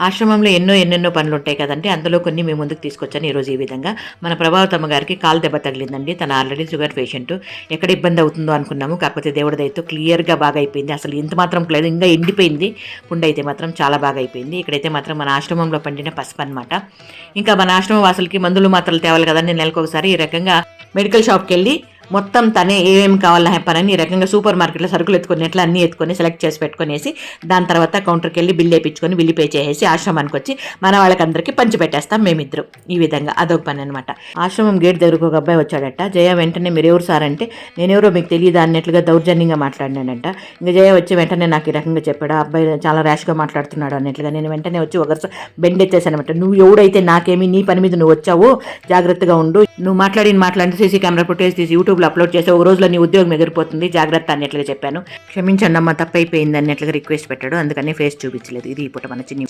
ఆశ్రమంలో ఎన్నో ఎన్నెన్నో పనులు ఉంటాయి కదండి. అందులో కొన్ని మేము ముందుకు తీసుకొచ్చాను. ఈరోజు ఈ విధంగా మన ప్రభావతమ్మ గారికి కాలు దెబ్బ తగిలిందండి. తన ఆల్రెడీ షుగర్ పేషెంట్. ఎక్కడ ఇబ్బంది అవుతుందో అనుకున్నాము. కాకపోతే దేవుడి దయతో క్లియర్గా బాగా అయిపోయింది అసలు ఇంత మాత్రం లేదు. ఇంకా ఎండిపోయింది. పుండు అయితే మాత్రం చాలా బాగా అయిపోయింది ఇక్కడైతే మాత్రం మన ఆశ్రమంలో పండిన పసుపు అనమాట ఇంకా మన ఆశ్రమ వాసులకి మందులు మాత్రలు తేవాలి కదండి. నెలకు ఒకసారి ఈ రకంగా మెడికల్ షాప్కి వెళ్ళి మొత్తం తనే ఏమేమి కావాలో అని ఈ రకంగా సూపర్ మార్కెట్లో సరుకులు ఎత్తుకొని ఎట్లా అన్నీ ఎత్తుకొని సెలెక్ట్ చేసి పెట్టుకునేసి దాని తర్వాత కౌంటర్కి వెళ్ళి బిల్ వేయించుకొని బిల్లు పే చేసేసి ఆశ్రమానికి వచ్చి మన వాళ్ళకందరికీ పంచిపెట్టేస్తాం మేమిద్దరు. ఈ విధంగా అదొక పని అనమాట ఆశ్రమం గేట్ దగ్గరకు ఒక అబ్బాయి వచ్చాడట. జయ వెంటనే మీరు ఎవరు సార్ అంటే నేనెవరో మీకు తెలియదు అన్నట్లుగా దౌర్జన్యంగా మాట్లాడినాడంట. ఇంకా జయ వచ్చి వెంటనే నాకు ఈ రకంగా చెప్పాడు. ఆ అబ్బాయి చాలా ర్యాష్గా మాట్లాడుతున్నాడు అన్నట్లుగా. నేను వెంటనే వచ్చి ఒకరు బెండ్ ఎత్తేసానమాట నువ్వు ఎవడైతే నాకేమి నీ పని మీద నువ్వు వచ్చావు జాగ్రత్తగా ఉండు. నువ్వు మాట్లాడిన మాట్లాడితే సీసీ కెమెరా ఫుటేజ్ తీసి యూట్యూబ్లో అప్లోడ్ చేసి ఒక రోజులో నీ ఉద్యోగం ఎగిరిపోతుంది. జాగ్రత్త అన్నట్లుగా చెప్పాను. క్షమించండి అమ్మ తప్పైపోయింది అన్నట్లుగా రిక్వెస్ట్ పెట్టాడు. అందుకని ఫేస్ చూపించలేదు. ఇది ఇప్పుడు మన చిన్న